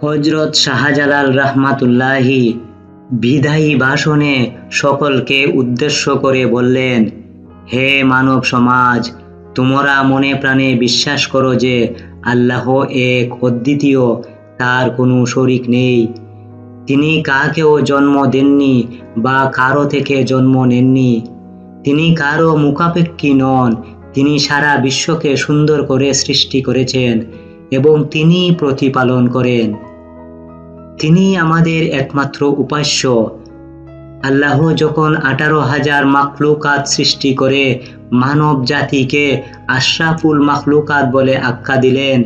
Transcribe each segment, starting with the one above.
হজরত শাহজালাল রহমাতুল্লাহি বিদায়ী ভাষণে সকলকে উদ্দেশ্য করে বললেন, হে মানব সমাজ, তোমরা মনে প্রাণে বিশ্বাস করো যে আল্লাহ এক অদ্বিতীয়, তার কোনো শরিক নেই। তিনি কাকেও জন্ম দেননি বা কারও থেকে জন্ম নেননি। তিনি কারও মুখাপেক্ষী নন, তিনি সারা বিশ্বকে সুন্দর করে সৃষ্টি করেছেন। এবং তিনি প্রতিপালন করেন। তিনি আমাদের একমাত্র উপাস্য। আল্লাহ যখন আঠারো হাজার মাখলুকাত সৃষ্টি করে মানব জাতিকে আশরাফুল মাখলুকাত বলে আখ্যা দিলেন,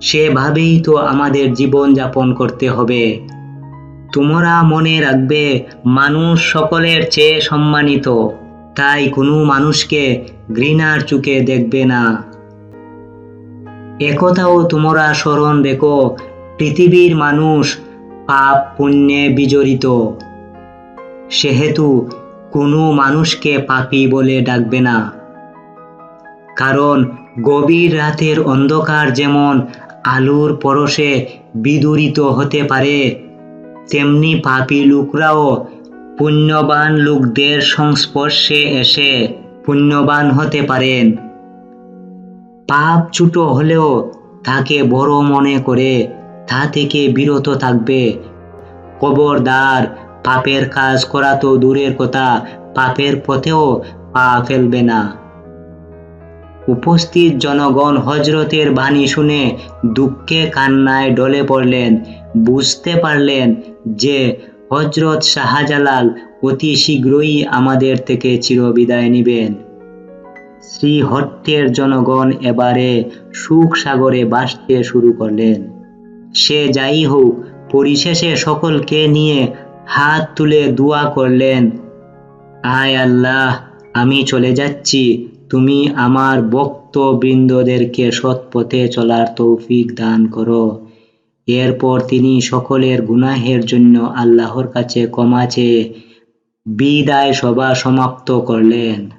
সেভাবেই তো আমাদের জীবন যাপন করতে হবে। তোমরা মনে রাখবে, মানুষ সকলের চেয়ে সম্মানিত, তাই কোনো মানুষকে ঘৃণার চোখে দেখবে না। একথাও তোমরা স্মরণ রেখো, পৃথিবীর মানুষ পাপ পুণ্যে বিজড়িত। সেহেতু কোনো মানুষকে পাপি বলে ডাকবে না। কারণ গভীর রাতের অন্ধকার যেমন আলুর পরশে বিদূরিত হতে পারে, তেমনি পাপি লোকরাও পুণ্যবান লোকদের সংস্পর্শে এসে পুণ্যবান হতে পারেন। পাপ ছোট হলেও তাকে বড় মনে করে, তা থেকে বিরত থাকবে। কবরদার পাপের কাজ করা তো দূরের কথা, পাপের পথেও পা ফেলবে না। উপস্থিত জনগণ হজরতের বাণী শুনে দুঃখে কান্নায় ডলে পড়লেন। বুঝতে পারলেন যে হজরত শাহজালাল অতি শীঘ্রই আমাদের থেকে চিরবিদায় নিবেন। শ্রীহট্টের জনগণ এবারে সুখ সাগরে বাসতে শুরু করলেন। সে যাই হোক, পরিশেষে সকলকে নিয়ে হাত তুলে দোয়া করলেন, আয় আল্লাহ, আমি চলে যাচ্ছি। তুমি আমার বক্তবৃন্দদেরকে সৎ পথে চলার তৌফিক দান করো। এরপর তিনি সকলের গুনাহের জন্য আল্লাহর কাছে চেয়ে বিদায় সভা সমাপ্ত করলেন।